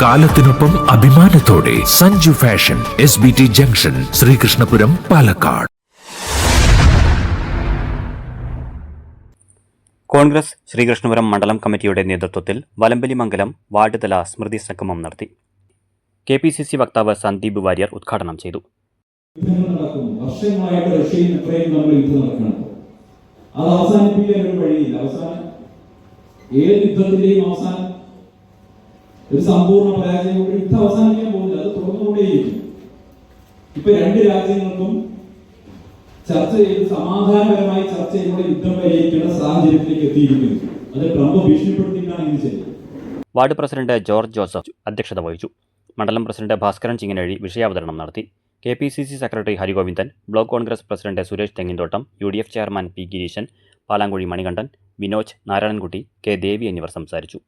കാലത്തിനൊപ്പം അഭിമാനത്തോടെ Sanju fashion S B T junction Sreekrishnapuram Palakkad. Congress Sreekrishnapuram മണ്ഡലം കമ്മിറ്റിയുടെ നേതൃത്വത്തിൽ വലമ്പലിമംഗലം വാർഡ് തല സ്മൃതി സംഗമം നടത്തി. കെ പി സി സി വക്താവ് സന്ദീപ് വാര്യർ ഉദ്ഘാടനം ചെയ്തു. യുദ്ധങ്ങൾ നടക്കുന്നു വർഷങ്ങളായിട്ട് റഷ്യയും യുക്രൈനും തമ്മിൽ യുദ്ധം നടക്കണം. അത് അവസാനിപ്പിക്കാൻ ഒരു വഴിയില്ല. അവസാനം ഏത് യുദ്ധത്തിന്റെയും അവസാനം ഒരു സമ്പൂർണ പരാജയം കൊണ്ട് യുദ്ധം അവസാനിക്കാൻ പോകുന്നില്ല. അത് തുടർന്നുകൊണ്ടേയിരിക്കും ഇപ്പൊ രണ്ട് രാജ്യങ്ങൾക്കും ചർച്ച ചെയ്ത് സമാധാനപരമായി ചർച്ച ചെയ്തുകൊണ്ട് യുദ്ധം പരിഹരിക്കേണ്ട സാഹചര്യത്തിലേക്ക് എത്തിയിരിക്കുന്നു. അത് ട്രംപ് ഭീഷണിപ്പെടുത്തിയിട്ടാണ് ഇത് ചെയ്തത്. വാർഡ് പ്രസിഡന്റ് ജോർജ് ജോസഫ് അധ്യക്ഷത വഹിച്ചു. മണ്ഡലം പ്രസിഡന്റ് ഭാസ്കരൻ ചിങ്ങനഴി വിഷയാവതരണം നടത്തി. K P C C secretary Harigovindan block Congress president Suresh Thenginthottam U D F chairman P Gireeshan Palankuzhi Manikandan Vinoj Narayanankutty K Devi എന്നിവർ സംസാരിച്ചു.